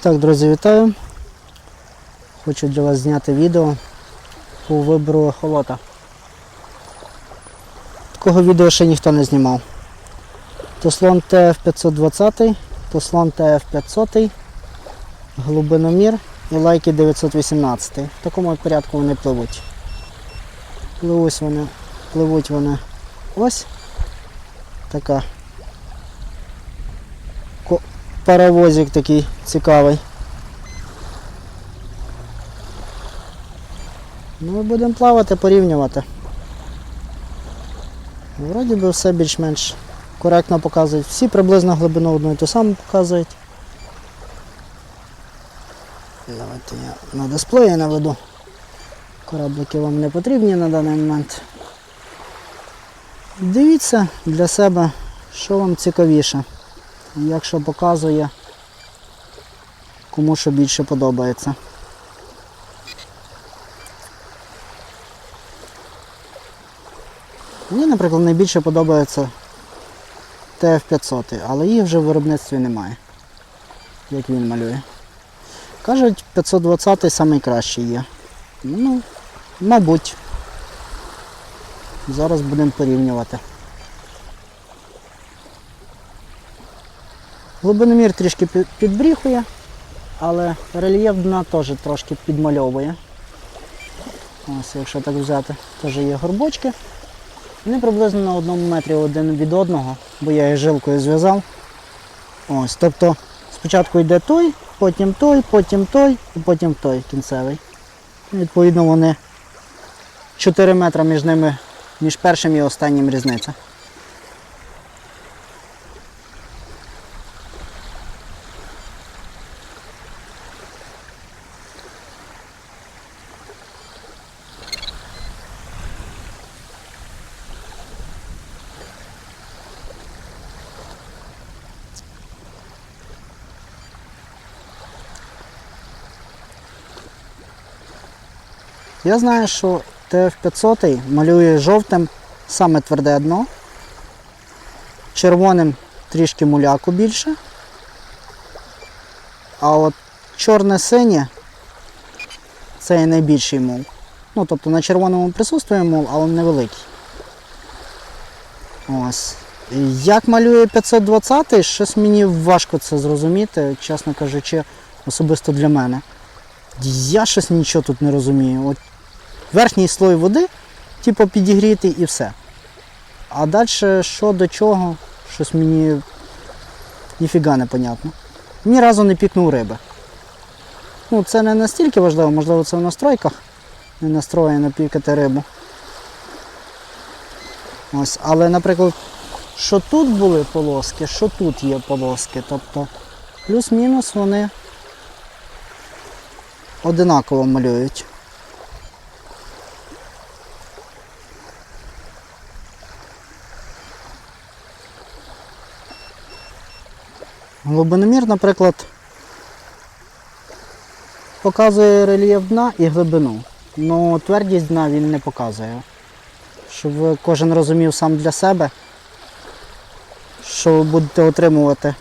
Так, друзі, вітаю. Хочу для вас зняти відео по вибору ехолота. Такого відео ще ніхто не знімав. Тослон TF520, Тослон TF500, глибиномір і лайки 918. В такому порядку вони пливуть. Пливуть вони, пливуть вони ось така паровозик такий цікавий. Ну, будемо плавати, порівнювати. Вроді би все більш-менш коректно показують. Всі приблизно глибину одну і ту саму показують. Давайте я на дисплеї наведу. Кораблики вам не потрібні на даний момент. Дивіться для себе, що вам цікавіше. Якщо показує, кому що більше подобається. Мені, наприклад, найбільше подобається TF500, але їх вже в виробництві немає, як він малює. Кажуть, 520 найкращий є. Ну, мабуть. Зараз будемо порівнювати. Глибиномір трішки підбріхує, але рельєф дна теж трошки підмальовує. Ось, якщо так взяти, теж є горбочки. Вони приблизно на одному метрі один від одного, бо я їх жилкою зв'язав. Ось, тобто спочатку йде той, потім той, потім той і потім той кінцевий. Відповідно, вони 4 метри між ними, між першим і останнім різниця. Я знаю, що TF500 малює жовтим саме тверде дно, червоним трішки муляку більше. А от чорне-синє це найбільший мул. Ну, тобто на червоному присутствує мул, але невеликий. Ось. Як малює 520, щось мені важко це зрозуміти, чесно кажучи, особисто для мене. Я щось нічого тут не розумію. От верхній слой води, типу, підігріти і все. А далі що до чого, щось мені ніфіга не понятно. Ні разу не пікнув риби. Ну, це не настільки важливо, можливо, це в настройках не настроєно пікати рибу. Ось, але, наприклад, що тут були полоски, що тут є полоски. Тобто плюс-мінус вони одинаково малюють. Глибиномір, наприклад, показує рельєф дна і глибину. але твердість дна він не показує. Щоб кожен розумів сам для себе, що ви будете отримувати.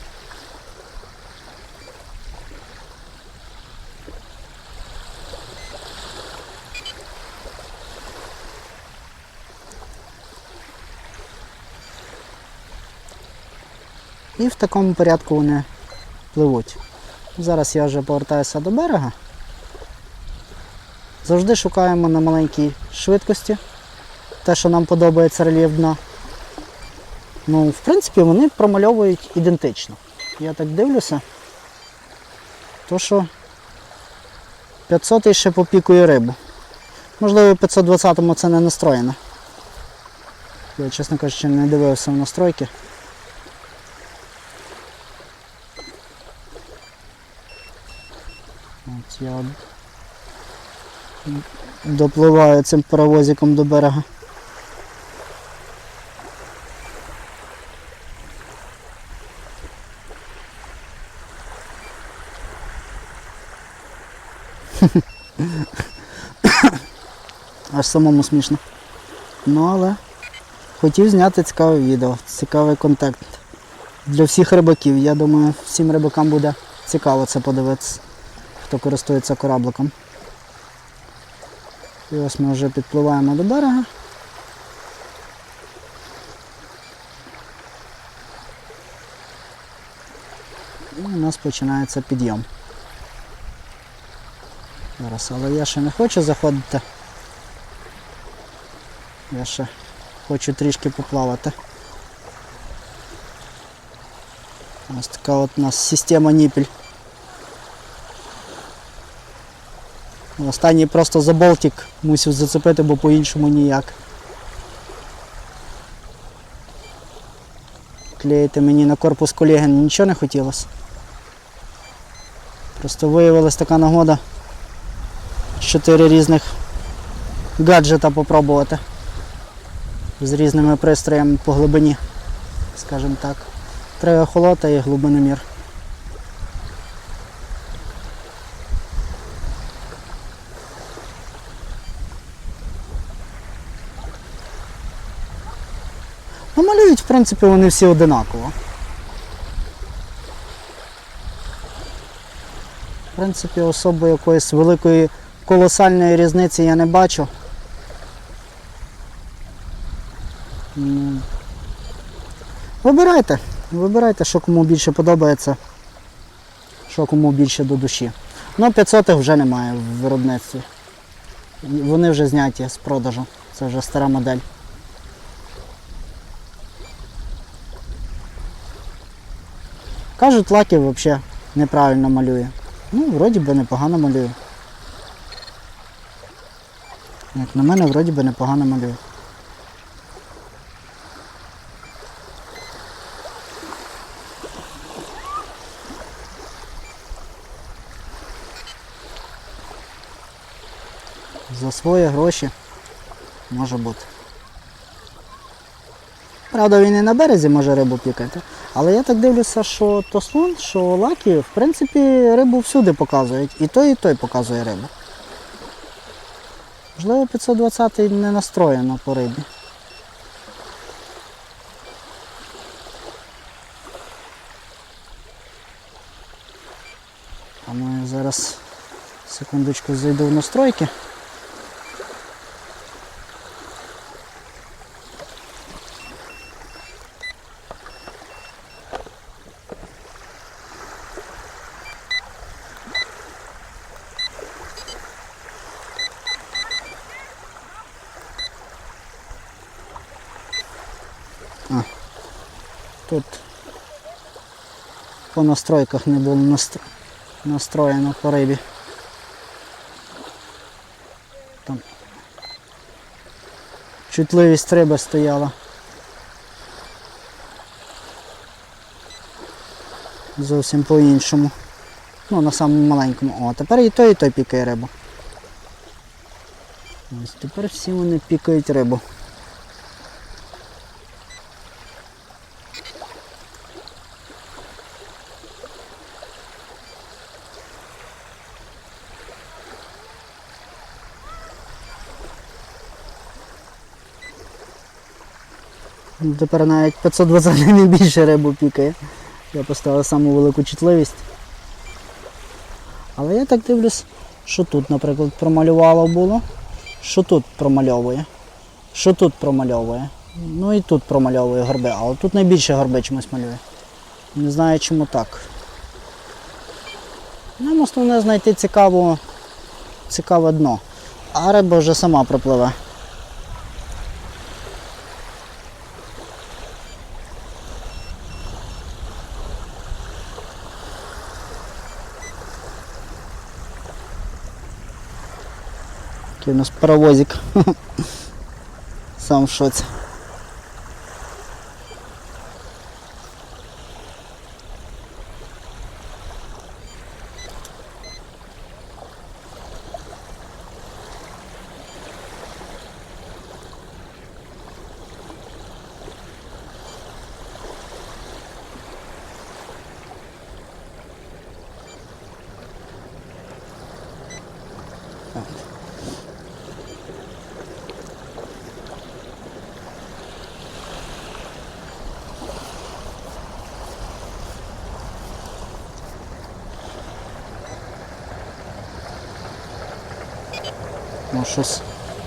І в такому порядку вони пливуть. Зараз я вже повертаюся до берега. Завжди шукаємо на маленькій швидкості те, що нам подобається рельєф дна. Ну, в принципі, вони промальовують ідентично. Я так дивлюся, то що 500 ще попікує рибу. Можливо, в 520-му це не настроєно. Я, чесно кажучи, не дивився в настройки. Я допливаю цим паровозиком до берега. Аж самому смішно. Ну але хотів зняти цікаве відео, цікавий контент для всіх рибаків. Я думаю, всім рибакам буде цікаво це подивитися, хто користується корабликом. І ось ми вже підпливаємо до берега. І у нас починається підйом. Зараз, але я ще не хочу заходити. Я ще хочу трішки поплавати. Ось така от у нас система ніпель. Останній просто за болтик мусив зацепити, бо по-іншому ніяк. Клеїти мені на корпус колеги нічого не хотілося. Просто виявилась така нагода чотири різних гаджета попробувати з різними пристроями по глибині, скажімо так. Три охолота і глибиномір. Ну, малюють, в принципі, вони всі одинаково. В принципі, особо якоїсь великої колосальної різниці я не бачу. Вибирайте, вибирайте, що кому більше подобається, що кому більше до душі. Ну, 500 вже немає в виробництві. Вони вже зняті з продажу. Це вже стара модель. Кажуть, лаки взагалі неправильно малює. Ну, вроді би непогано малює. Як на мене, вроді би непогано малює. За свої гроші може бути. Правда, він і на березі може рибу пікати. Але я так дивлюся, що тослон, що лаки, в принципі, рибу всюди показують. І той, і той показує рибу. Можливо, 520 не настроєно по рибі. А ну я зараз секундочку зайду в настройки. Тут по настройках не було настроєно по рибі. Там чутливість риби стояла. Зовсім по-іншому. Ну, на самому маленькому. О, тепер і той, і той пікає рибу. Ось тепер всі вони пікають рибу. Тепер навіть 520 не більше рибу пікає. Я поставив саму велику чутливість. Але я так дивлюсь, що тут, наприклад, промалювало було, що тут промальовує, що тут промальовує. Ну і тут промальовує горби, але тут найбільше горби чомусь малює. Не знаю чому так. Нам основне знайти цікаву, цікаве дно. А риба вже сама пропливе. Такий у нас паровозик. Сам в шоці. Так. Ну, щось,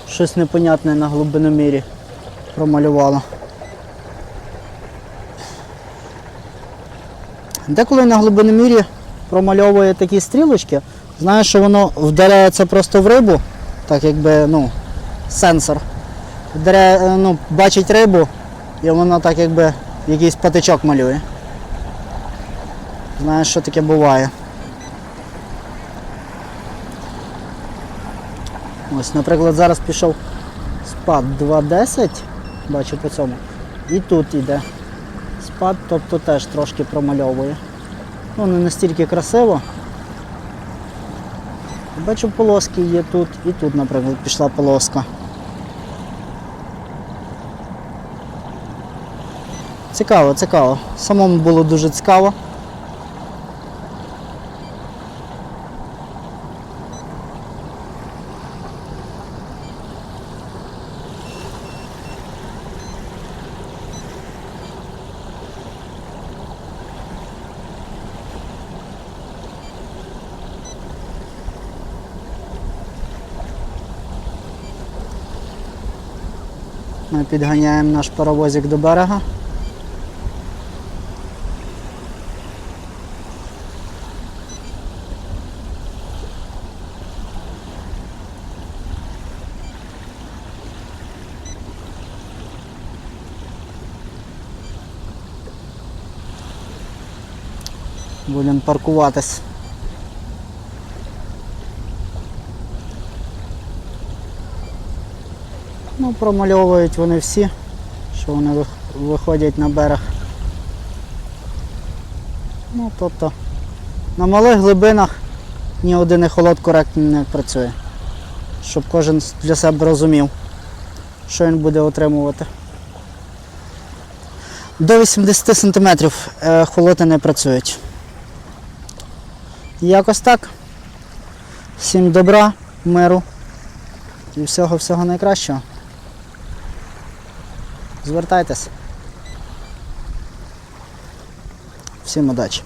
щось непонятне на глибиномірі промалювало. Деколи на глибиномірі промальовує такі стрілочки, знаю, що воно вдаряється просто в рибу, так якби ну, сенсор. Вдаряє, е, ну, бачить рибу і воно так якби якийсь патичок малює. Знаю, що таке буває. Ось, наприклад, зараз пішов спад 2.10, бачу по цьому. І тут іде спад, тобто теж трошки промальовує. Ну, не настільки красиво. Бачу, полоски є тут, і тут, наприклад, пішла полоска. Цікаво, цікаво. Самому було дуже цікаво. Ми підганяємо наш паровозик до берега. Будемо паркуватись. Ну, промальовують вони всі, що вони виходять на берег. Ну, тобто на малих глибинах ні один ехолот коректно не працює. Щоб кожен для себе розумів, що він буде отримувати. До 80 см холоти не працюють. Якось так. Всім добра, миру і всього-всього найкращого. Звертайтесь. Всім удачі!